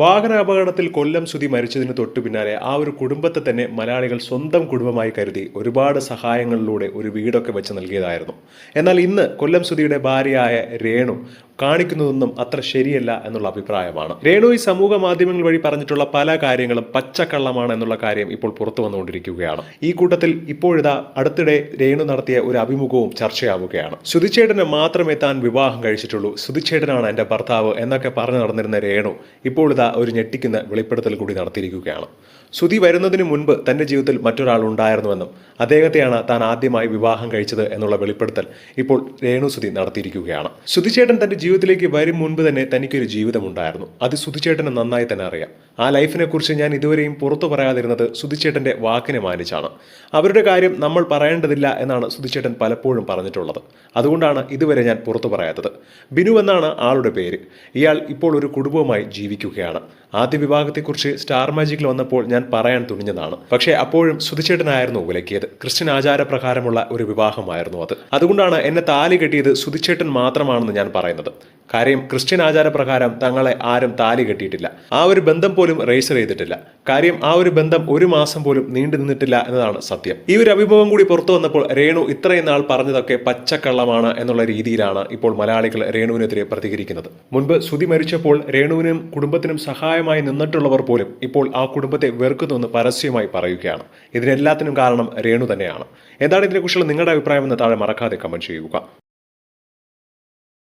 വാഹനാപകടത്തിൽ കൊല്ലം സുതി മരിച്ചതിന് തൊട്ടു പിന്നാലെ ആ ഒരു കുടുംബത്തെ തന്നെ മലയാളികൾ സ്വന്തം കുടുംബമായി കരുതി ഒരുപാട് സഹായങ്ങളിലൂടെ ഒരു വീടൊക്കെ വെച്ച് നൽകിയതായിരുന്നു. എന്നാൽ ഇന്ന് കൊല്ലം സുതിയുടെ ഭാര്യയായ രേണു കാണിക്കുന്നതൊന്നും അത്ര ശരിയല്ല എന്നുള്ള അഭിപ്രായമാണ്. രേണു ഈ സമൂഹ മാധ്യമങ്ങൾ വഴി പറഞ്ഞിട്ടുള്ള പല കാര്യങ്ങളും പച്ചക്കള്ളമാണ് എന്നുള്ള കാര്യം ഇപ്പോൾ പുറത്തു വന്നുകൊണ്ടിരിക്കുകയാണ്. ഈ കൂട്ടത്തിൽ ഇപ്പോഴിതാ അടുത്തിടെ രേണു നടത്തിയ ഒരു അഭിമുഖവും ചർച്ചയാവുകയാണ്. സുധിച്ചേട്ടനെ മാത്രമേ താൻ വിവാഹം കഴിച്ചിട്ടുള്ളൂ. സുധിച്ചേട്ടനാണ് എന്റെ ഭർത്താവ് എന്നൊക്കെ പറഞ്ഞു നടന്നിരുന്ന രേണു ഇപ്പോഴിതാ ഒരു ഞെട്ടിക്കുന്ന വെളിപ്പെടുത്തൽ കൂടി നടത്തിയിരിക്കുകയാണ്. സുധി വരുന്നതിന് മുൻപ് തന്റെ ജീവിതത്തിൽ മറ്റൊരാൾ ഉണ്ടായിരുന്നുവെന്നും അദ്ദേഹത്തെയാണ് താൻ ആദ്യമായി വിവാഹം കഴിച്ചത് എന്നുള്ള വെളിപ്പെടുത്തൽ ഇപ്പോൾ രേണു സുധി നടത്തിയിരിക്കുകയാണ്. സുധിച്ചേട്ടൻ തന്റെ ജീവിതത്തിലേക്ക് വരും മുൻപ് തന്നെ തനിക്കൊരു ജീവിതമുണ്ടായിരുന്നു. അത് സുധിച്ചേട്ടന് നന്നായി തന്നെ അറിയാം. ആ ലൈഫിനെ കുറിച്ച് ഞാൻ ഇതുവരെയും പുറത്തു പറയാതിരുന്നത് സുധിച്ചേട്ടന്റെ വാക്കിനെ മാനിച്ചാണ്. അവരുടെ കാര്യം നമ്മൾ പറയേണ്ടതില്ല എന്നാണ് സുധിച്ചേട്ടൻ പലപ്പോഴും പറഞ്ഞിട്ടുള്ളത്. അതുകൊണ്ടാണ് ഇതുവരെ ഞാൻ പുറത്തു പറയാത്തത്. ബിനു എന്നാണ് ആളുടെ പേര്. ഇയാൾ ഇപ്പോൾ ഒരു കുടുംബവുമായി ജീവിക്കുകയാണ്. ആദ്യ വിഭാഗത്തെക്കുറിച്ച് സ്റ്റാർ മാജിക്കിൽ വന്നപ്പോൾ ഞാൻ പറയാൻ തുനിഞ്ഞതാണ്. പക്ഷേ അപ്പോഴും സുധിച്ചേട്ടനായിരുന്നു വിലക്കിയത് ക്രിസ്ത്യൻ ആചാരപ്രകാരമുള്ള ഒരു വിവാഹമായിരുന്നു അത്. അതുകൊണ്ടാണ് എന്നെ താലി കെട്ടിയത് സുധിച്ചേട്ടൻ മാത്രമാണെന്ന് ഞാൻ പറയുന്നത്. കാര്യം ക്രിസ്ത്യൻ ആചാരപ്രകാരം തങ്ങളെ ആരും താലി കെട്ടിയിട്ടില്ല. ആ ഒരു ബന്ധം പോലും രജിസ്റ്റർ ചെയ്തിട്ടില്ല. കാര്യം ആ ഒരു ബന്ധം ഒരു മാസം പോലും നീണ്ടു നിന്നിട്ടില്ല എന്നതാണ് സത്യം. ഈ ഒരു അഭിമുഖം കൂടി പുറത്തു വന്നപ്പോൾ രേണു ഇത്രയും നാൾ പറഞ്ഞതൊക്കെ പച്ചക്കള്ളമാണ് എന്നുള്ള രീതിയിലാണ് ഇപ്പോൾ മലയാളികൾ രേണുവിനെതിരെ പ്രതികരിക്കുന്നത്. മുൻപ് സുതി മരിച്ചപ്പോൾ രേണുവിനും കുടുംബത്തിനും സഹായമായി നിന്നിട്ടുള്ളവർ പോലും ഇപ്പോൾ ആ കുടുംബത്തെ വെറുക്കുന്നുവെന്ന് പരസ്യമായി പറയുകയാണ്. ഇതിനെല്ലാത്തിനും കാരണം രേണു തന്നെയാണ്. എന്താണ് ഇതിനെക്കുറിച്ചുള്ള നിങ്ങളുടെ അഭിപ്രായം എന്ന് താഴെ മറക്കാതെ കമന്റ് ചെയ്യുക.